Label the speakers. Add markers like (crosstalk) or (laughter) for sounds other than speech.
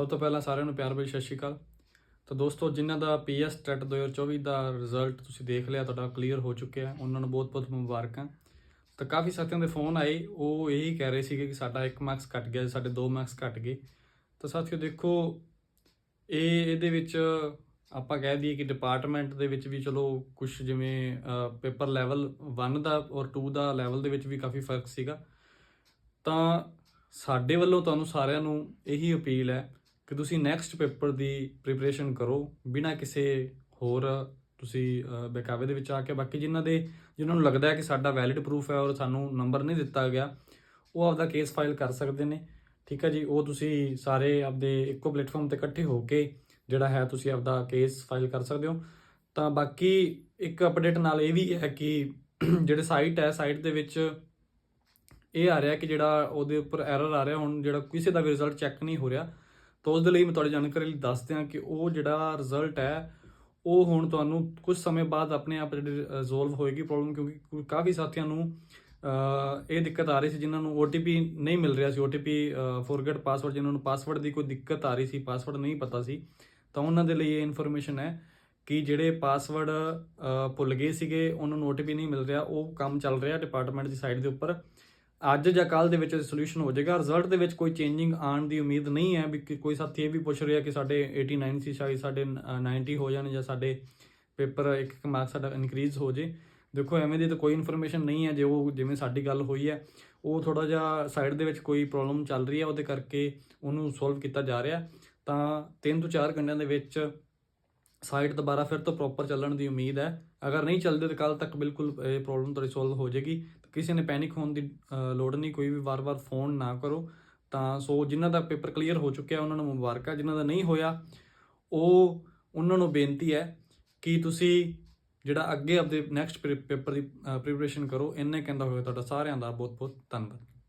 Speaker 1: ਸਭ ਤੋਂ ਪਹਿਲਾਂ ਸਾਰਿਆਂ ਨੂੰ ਪਿਆਰ ਭਰੀ ਸਤਿ ਸ਼੍ਰੀ ਅਕਾਲ। ਤਾਂ ਦੋਸਤੋ, ਜਿਨ੍ਹਾਂ ਦਾ ਪੀਐਸ ਟੈਟ 2024 ਦਾ ਰਿਜ਼ਲਟ ਤੁਸੀਂ ਦੇਖ ਲਿਆ, ਤੁਹਾਡਾ ਕਲੀਅਰ ਹੋ ਚੁੱਕਿਆ ਉਹਨਾਂ ਨੂੰ ਬਹੁਤ-ਬਹੁਤ ਮੁਬਾਰਕਾਂ। ਤਾਂ ਕਾਫੀ ਸਾਥੀਆਂ ਦੇ ਫੋਨ ਆਏ। ਉਹ ਇਹੀ ਕਹਿ ਰਹੇ ਸੀਗੇ ਕਿ ਸਾਡਾ 1 ਮਾਰਕਸ ਘਟ ਗਿਆ, ਸਾਡੇ 2 ਮਾਰਕਸ ਘਟ ਗਏ। ਤਾਂ ਸਾਥੀਓ, ਦੇਖੋ, ਇਹ, ਇਹਦੇ ਵਿੱਚ ਆਪਾਂ ਕਹਿ ਦਈਏ ਕਿ ਡਿਪਾਰਟਮੈਂਟ ਦੇ ਵਿੱਚ ਵੀ ਚਲੋ ਕੁਝ ਜਿਵੇਂ ਪੇਪਰ ਲੈਵਲ 1 ਦਾ ਔਰ 2 ਦਾ ਲੈਵਲ ਦੇ ਵਿੱਚ ਵੀ ਕਾਫੀ ਫ਼ਰਕ ਸੀਗਾ। ਤਾਂ ਸਾਡੇ ਵੱਲੋਂ ਤੁਹਾਨੂੰ ਸਾਰਿਆਂ ਨੂੰ ਇਹੀ ਅਪੀਲ ਹੈ ਕਿ ਤੁਸੀਂ ਨੈਕਸਟ ਪੇਪਰ ਦੀ ਪ੍ਰੀਪਰੇਸ਼ਨ ਕਰੋ ਬਿਨਾਂ ਕਿਸੇ ਹੋਰ ਤੁਸੀਂ ਅਹ, ਬਹਿਕਾਵੇ ਦੇ ਵਿੱਚ ਆ ਕੇ ਬਾਕੀ ਜਿਨ੍ਹਾਂ ਦੇ ਜਿਨ੍ਹਾਂ ਨੂੰ ਲੱਗਦਾ ਹੈ ਕਿ ਸਾਡਾ ਵੈਲਿਡ ਪ੍ਰੂਫ ਹੈ ਔਰ ਸਾਨੂੰ ਨੰਬਰ ਨਹੀਂ ਦਿੱਤਾ ਗਿਆ ਉਹ ਆਪਦਾ ਕੇਸ ਫਾਈਲ ਕਰ ਸਕਦੇ ਨੇ। ਠੀਕ ਹੈ ਜੀ? ਉਹ ਤੁਸੀਂ ਸਾਰੇ ਆਪਦੇ ਇੱਕੋ ਪਲੇਟਫਾਰਮ ਤੇ ਇਕੱਠੇ ਹੋ ਕੇ ਜਿਹੜਾ ਹੈ ਤੁਸੀਂ ਆਪਦਾ ਕੇਸ ਫਾਈਲ ਕਰ ਸਕਦੇ ਹੋ। ਤਾਂ ਬਾਕੀ ਇੱਕ ਅਪਡੇਟ ਨਾਲ ਇਹ ਵੀ ਹੈ ਕਿ (clears throat) ਜਿਹੜੇ ਸਾਈਟ ਹੈ ਸਾਈਟ ਦੇ ਵਿੱਚ ਇਹ ਆ ਰਿਹਾ ਕਿ ਜਿਹੜਾ ਉਹਦੇ ਉੱਪਰ ਐਰਰ ਆ ਰਿਹਾ ਹੁਣ ਜਿਹੜਾ ਕਿਸੇ ਦਾ ਵੀ ਰਿਜ਼ਲਟ ਚੈੱਕ ਨਹੀਂ ਹੋ ਰਿਹਾ ਤਾਂ ਉਸ ਦੇ ਲਈ ਮੈਂ ਤੁਹਾਡੀ ਜਾਣਕਾਰੀ ਲਈ ਦੱਸ ਦਿਆਂ ਕਿ ਉਹ ਜਿਹੜਾ ਰਿਜ਼ਲਟ ਹੈ, ਉਹ ਹੁਣ ਤੁਹਾਨੂੰ ਕੁਝ ਸਮੇਂ ਬਾਅਦ ਆਪਣੇ ਆਪ ਜਿਹੜੀ ਰਿਜ਼ੋਲਵ ਹੋਏਗੀ ਪ੍ਰੋਬਲਮ ਕਿਉਂਕਿ ਕਾਫੀ ਸਾਥੀਆਂ ਨੂੰ ਇਹ ਦਿੱਕਤ ਆ ਰਹੀ ਸੀ ਜਿਨ੍ਹਾਂ ਨੂੰ OTP ਨਹੀਂ ਮਿਲ ਰਿਹਾ ਸੀ। OTP ਫੋਰਗੇਟ ਪਾਸਵਰਡ ਜਿਨ੍ਹਾਂ ਨੂੰ ਪਾਸਵਰਡ ਦੀ ਕੋਈ ਦਿੱਕਤ ਆ ਰਹੀ ਸੀ ਪਾਸਵਰਡ ਨਹੀਂ ਪਤਾ ਸੀ, ਤਾਂ ਉਹਨਾਂ ਦੇ ਲਈ ਇਹ ਇਨਫੋਰਮੇਸ਼ਨ ਹੈ ਕਿ ਜਿਹੜੇ ਪਾਸਵਰਡ ਭੁੱਲ ਗਏ ਸੀਗੇ, ਉਹਨਾਂ ਨੂੰ OTP ਨਹੀਂ ਮਿਲ ਰਿਹਾ, ਉਹ ਕੰਮ ਚੱਲ ਰਿਹਾ ਡਿਪਾਰਟਮੈਂਟ ਦੀ ਸਾਈਟ ਦੇ ਉੱਪਰ। ਅੱਜ ਜਾਂ ਕੱਲ ਦੇ ਵਿੱਚ ਸੋਲੂਸ਼ਨ ਹੋ ਜਾਏਗਾ। ਰਿਜ਼ਲਟ ਦੇ ਵਿੱਚ ਕੋਈ ਚੇਂਜਿੰਗ ਆਉਣ ਦੀ ਉਮੀਦ ਨਹੀਂ ਹੈ ਵੀ ਕੋਈ ਸਾਥੀ ਇਹ ਵੀ ਪੁੱਛ ਰਿਹਾ ਕਿ ਸਾਡੇ 89 ਸੀ ਸ਼ਾਇਦ ਸਾਡੇ ਅ, 90 ਹੋ ਜਾਣ ਜਾਂ ਸਾਡੇ ਪੇਪਰ ਇੱਕ ਇੱਕ ਮਾਰਕ ਸਾਡਾ ਇਨਕਰੀਜ਼ ਹੋ ਜੇ। ਦੇਖੋ ਐਵੇਂ ਦੀ ਤਾਂ ਕੋਈ ਇਨਫੋਰਮੇਸ਼ਨ ਨਹੀਂ ਹੈ ਜੇ ਉਹ ਜਿਵੇਂ ਸਾਡੀ ਗੱਲ ਹੋਈ ਹੈ। ਉਹ ਥੋੜਾ ਜਿਹਾ ਸਾਈਡ ਦੇ ਵਿੱਚ ਕੋਈ ਪ੍ਰੋਬਲਮ ਚੱਲ ਰਹੀ ਹੈ ਉਹਦੇ ਕਰਕੇ ਉਹਨੂੰ ਸੋਲਵ ਕੀਤਾ ਜਾ ਰਿਹਾ। ਤਾਂ 3 ਤੋਂ 4 ਘੰਟਿਆਂ ਦੇ ਵਿੱਚ ਸਾਈਟ ਦੁਬਾਰਾ ਫਿਰ ਤੋਂ ਪ੍ਰੋਪਰ ਚੱਲਣ ਦੀ ਉਮੀਦ ਹੈ। ਅਗਰ ਨਹੀਂ ਚੱਲਦੇ ਤਾਂ ਕੱਲ ਤੱਕ ਬਿਲਕੁਲ ਇਹ ਪ੍ਰੋਬਲਮ ਤੁਹਾਡੀ ਸੋਲਵ ਹੋ ਜਾਏਗੀ। ਕਿਸੇ ਨੇ ਪੈਨਿਕ ਹੋਣ ਦੀ ਲੋੜ ਨਹੀਂ, ਕੋਈ ਵੀ ਵਾਰ-ਵਾਰ ਫੋਨ ਨਾ ਕਰੋ। ਤਾਂ ਸੋ ਜਿਨ੍ਹਾਂ ਦਾ ਪੇਪਰ ਕਲੀਅਰ ਹੋ ਚੁੱਕਿਆ, ਉਹਨਾਂ ਨੂੰ ਮੁਬਾਰਕਾਂ ਜਿਨ੍ਹਾਂ ਦਾ ਨਹੀਂ ਹੋਇਆ, ਉਹ, ਉਹਨਾਂ ਨੂੰ ਬੇਨਤੀ ਹੈ ਕਿ ਤੁਸੀਂ ਜਿਹੜਾ ਅੱਗੇ ਆਪਦੇ ਨੈਕਸਟ ਪੇਪਰ ਦੀ ਪ੍ਰੀਪਰੇਸ਼ਨ ਕਰੋ। ਇੰਨੇ ਕਹਿੰਦਾ ਹੋਇਆ ਤੁਹਾਡਾ ਸਾਰਿਆਂ ਦਾ ਬਹੁਤ-ਬਹੁਤ ਧੰਨਵਾਦ।